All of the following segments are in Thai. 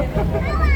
Yeah.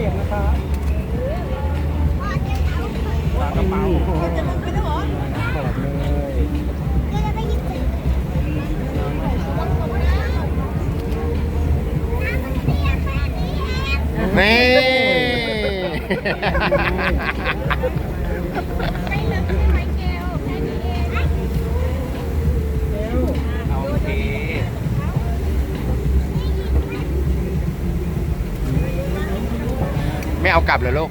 เขาจะเปลี่ยนะคะตากระเป๋าถอดเลยนี่ ไม่เอากลับเลยลูก